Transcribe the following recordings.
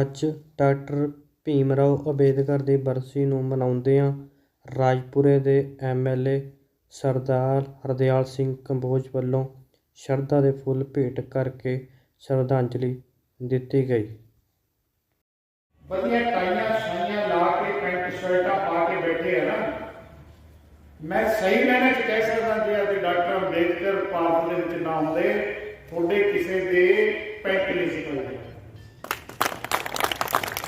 ਅੱਜ ਡਾਕਟਰ ਭੀਮ ਰਾਓ ਅੰਬੇਦਕਰ ਦੀ ਬਰਸੀ ਨੂੰ ਮਨਾਉਂਦਿਆਂ ਰਾਜਪੁਰੇ ਦੇ M L A Sardar Hardyal Singh Kamboj ਵੱਲੋਂ ਸ਼ਰਧਾ ਦੇ ਫੁੱਲ ਭੇਟ ਕਰਕੇ ਸ਼ਰਧਾਂਜਲੀ ਦਿੱਤੀ ਗਈ। ਵਧੀਆ ਟਾਈਆਂ, ਸ਼ਾਈਆਂ ਲਾ ਕੇ ਪੈਂਟ, ਸ਼ਰਟਾਂ ਪਾ ਕੇ ਬੈਠੇ ਆ ਨਾ। ਮੈਂ ਸਹੀ ਮੈਨੇ ਚ ਕਹਿ ਸਕਦਾ ਜੇ, ਅੱਜ ਡਾਕਟਰ ਅੰਬੇਦਕਰ ਭਾਰਤ ਦੇ ਵਿੱਚ ਨਾ ਹੁੰਦੇ ਤੁਹਾਡੇ ਕਿਸੇ ਦੇ ਪੈਂਟ ਨਹੀਂ ਸੀ ਪਈ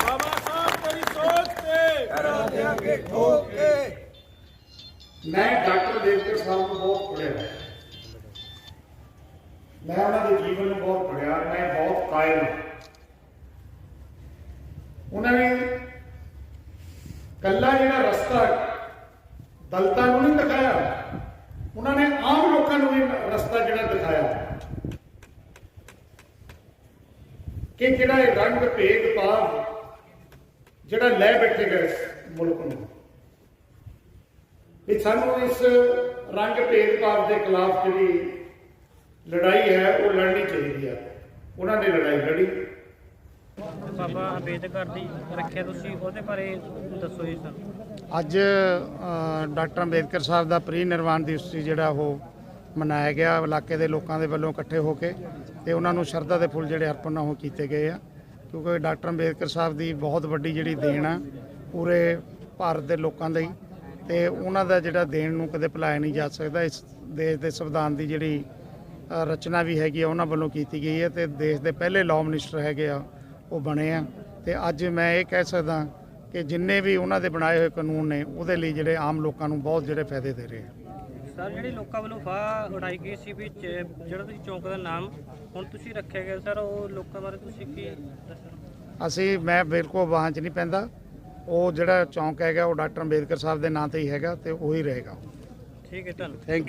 ਬਾਬਾ ਸਾਹਿਬ ਤੇਰੀ ਸੋਚ ਤੇ ਕਰਾਂ ਦਿਆਂਗੇ ਠੋਕ ਕੇ ਮੈਂ ਡਾਕਟਰ ਦੇਵਕਰ ਸਾਹਿਬ ਨੂੰ ਬਹੁਤ ਪੜ੍ਹਿਆ। ਮੈਂ ਉਹਨਾਂ ਦੇ ਜੀਵਨ ਨੂੰ ਬਹੁਤ ਪੜ੍ਹਿਆ ਮੈਂ ਬਹੁਤ ਕਾਇਲ ਉਹਨਾਂ ਨੇ ਕੱਲਾ ਜਿਹੜਾ ਰਸਤਾ ਦਲਤਾਂ ਨੂੰ ਨਹੀਂ ਦਿਖਾਇਆ, ਉਹਨਾਂ ਨੇ ਆਮ ਲੋਕਾਂ ਨੂੰ ਵੀ ਰਸਤਾ ਜਿਹੜਾ ਦਿਖਾਇਆ। ਕਿ ਜਿਹੜਾ ਇਹ ਰੰਗ ਭੇਦ ਭਾਵ ਜਿਹੜਾ ਲੈ ਬੈਠੇ ਗਏ ਇਸ ਮੁਲਕ ਨੂੰ। ਵੀ ਸਾਨੂੰ ਇਸ ਰੰਗ ਭੇਦ ਭਾਵ ਦੇ ਖਿਲਾਫ ਜਿਹੜੀ ਲੜਾਈ ਹੈ ਉਹ ਲੜਨੀ ਚਾਹੀਦੀ ਹੈ ਉਹਨਾਂ ਨੇ ਲੜਾਈ ਲੜੀ। ਬਾਬਾ ਅੰਬੇਦਕਰ ਦੀ ਰੱਖਿਆ ਤੁਸੀਂ ਉਹਦੇ ਬਾਰੇ ਦੱਸੋ ਜੀ ਸਾਨੂੰ ਅੱਜ ਡਾਕਟਰ ਅੰਬੇਦਕਰ ਸਾਹਿਬ ਦਾ ਪ੍ਰੀ ਨਿਰਵਾਣ ਦਿਵਸ ਸੀ ਜਿਹੜਾ ਉਹ ਮਨਾਇਆ ਗਿਆ। ਇਲਾਕੇ ਦੇ ਲੋਕਾਂ ਦੇ ਵੱਲੋਂ ਇਕੱਠੇ ਹੋ ਕੇ ਤੇ ਉਹਨਾਂ ਨੂੰ ਸ਼ਰਧਾ ਦੇ ਫੁੱਲ ਜਿਹੜੇ ਅਰਪਣ ਉਹ ਕੀਤੇ ਗਏ ਆ। ਕਿਉਂਕਿ ਡਾਕਟਰ ਅੰਬੇਦਕਰ ਸਾਹਿਬ ਦੀ ਬਹੁਤ ਵੱਡੀ ਜਿਹੜੀ ਦੇਣ ਆ, ਪੂਰੇ ਭਾਰਤ ਦੇ ਲੋਕਾਂ ਲਈ। ਤੇ ਉਹਨਾਂ ਦਾ ਜਿਹੜਾ ਦੇਣ ਨੂੰ ਕਦੇ ਭੁਲਾਇਆ ਨਹੀਂ ਜਾ ਸਕਦਾ। ਇਸ ਦੇਸ਼ ਦੇ ਸੰਵਿਧਾਨ ਦੀ ਜਿਹੜੀ ਰਚਨਾ ਵੀ ਹੈਗੀ ਆ, ਉਹਨਾਂ ਵੱਲੋਂ ਕੀਤੀ ਗਈ ਹੈ ਤੇ ਦੇਸ਼ ਦੇ ਪਹਿਲੇ ਲਾਅ ਮਿਨਿਸਟਰ ਹੈਗੇ ਆ, ਉਹ ਬਣੇ ਆ। ਤੇ ਅੱਜ ਮੈਂ ਇਹ ਕਹਿ ਸਕਦਾ ਕਿ ਜਿੰਨੇ ਵੀ ਉਹਨਾਂ ਦੇ ਬਣਾਏ ਹੋਏ ਕਾਨੂੰਨ ਨੇ, ਉਹਦੇ ਲਈ ਜਿਹੜੇ ਆਮ ਲੋਕਾਂ ਨੂੰ ਬਹੁਤ ਜਿਹੜੇ ਫਾਇਦੇ ਦੇ ਰਹੇ ਆ। ਸਰ ਜਿਹੜੀ ਲੋਕਾਂ ਵੱਲੋਂ ਫਾਹ ਉਡਾਈ ਗਈ ਸੀ ਵੀ ਚ- ਜਿਹੜਾ ਤੁਸੀਂ ਚੌਂਕ ਦਾ ਨਾਮ ਹੁਣ ਤੁਸੀਂ ਰੱਖਿਆ ਗਿਆ ਸਰ ਉਹ ਲੋਕਾਂ ਬਾਰੇ ਤੁਸੀਂ ਕੀ ਦੱਸਣਾ? ਅਸੀਂ ਮੈਂ ਬਿਲਕੁਲ ਵਾਹਨ 'ਚ ਨਹੀਂ ਪੈਂਦਾ। ਉਹ ਜਿਹੜਾ ਚੌਂਕ ਹੈਗਾ ਉਹ ਡਾਕਟਰ ਅੰਬੇਦਕਰ ਸਾਹਿਬ ਦੇ ਨਾਂ ਤੇ ਹੀ ਹੈਗਾ ਤੇ ਉਹੀ ਰਹੇਗਾ। ਠੀਕ ਹੈ ਧੰਨਵਾਦ। ਥੈਂਕ